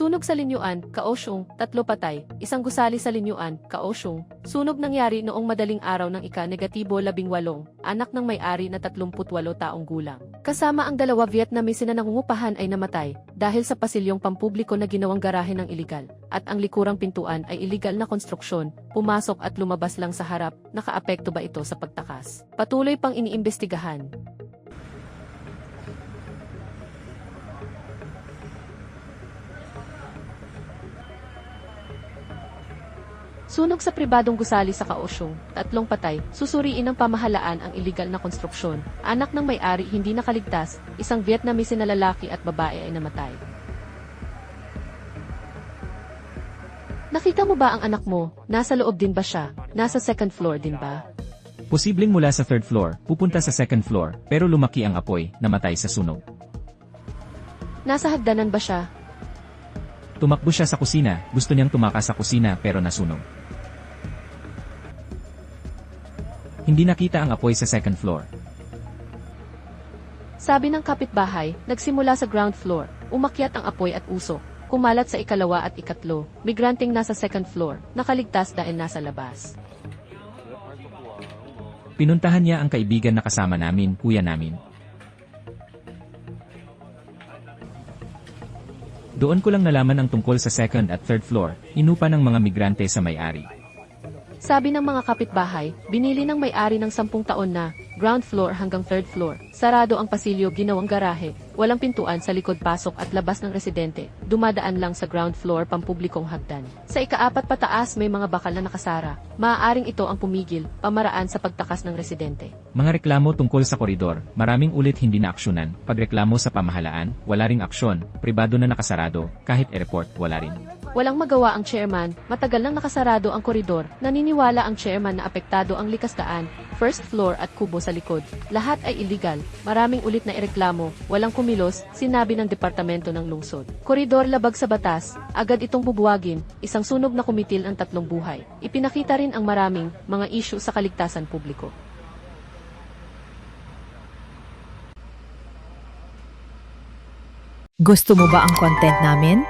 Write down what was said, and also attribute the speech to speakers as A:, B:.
A: Sunog sa Linyuan, Kaosyong, tatlo patay, isang gusali sa Linyuan, Kaosyong. Sunog nangyari noong madaling araw ng ika-negatibo labing walong, anak ng may-ari na 38 taong gulang. Kasama ang dalawa Vietnamese na nangungupahan ay namatay dahil sa pasilyong pampubliko na ginawang garahe ng iligal at ang likurang pintuan ay iligal na konstruksyon, pumasok at lumabas lang sa harap, nakaapekto ba ito sa pagtakas? Patuloy pang iniimbestigahan. Sunog sa pribadong gusali sa Kaosyong, tatlong patay, susuriin ng pamahalaan ang iligal na konstruksyon. Anak ng may-ari hindi nakaligtas, isang Vietnamese na lalaki at babae ay namatay. Nakita mo ba ang anak mo? Nasa loob din ba siya? Nasa second floor din ba?
B: Posibleng mula sa third floor, pupunta sa second floor, pero lumaki ang apoy, namatay sa sunog.
A: Nasa hagdanan ba siya?
B: Tumakbo siya sa kusina, gusto niyang tumakas sa kusina pero nasunog. Hindi nakita ang apoy sa second floor.
A: Sabi ng kapitbahay, nagsimula sa ground floor, umakyat ang apoy at usok, kumalat sa ikalawa at ikatlo, migranteng nasa second floor, nakaligtas dahil nasa labas.
B: Pinuntahan niya ang kaibigan na kasama namin, kuya namin. Doon ko lang nalaman ang tungkol sa second at third floor, inupa ng mga migrante sa may-ari.
A: Sabi ng mga kapitbahay, binili ng may-ari ng sampung taon na, ground floor hanggang third floor. Sarado ang pasilyo ginawang garahe, walang pintuan sa likod pasok at labas ng residente, dumadaan lang sa ground floor pampublikong hagdan. Sa ikaapat pataas may mga bakal na nakasara, maaaring ito ang pumigil, pamaraan sa pagtakas ng residente.
B: Mga reklamo tungkol sa koridor, maraming ulit hindi na aksyonan. Pagreklamo sa pamahalaan, wala ring aksyon. Pribado na nakasarado, kahit airport, wala rin.
A: Walang magawa ang chairman, matagal nang nakasarado ang koridor, naniniwala ang chairman na apektado ang likas daan, first floor at kubo sa likod. Lahat ay illegal, maraming ulit na ireklamo, walang kumilos, sinabi ng Departamento ng Lungsod. Koridor labag sa batas, agad itong bubuwagin, isang sunog na kumitil ang tatlong buhay. Ipinakita rin ang maraming mga isyu sa kaligtasan publiko.
C: Gusto mo ba ang content namin?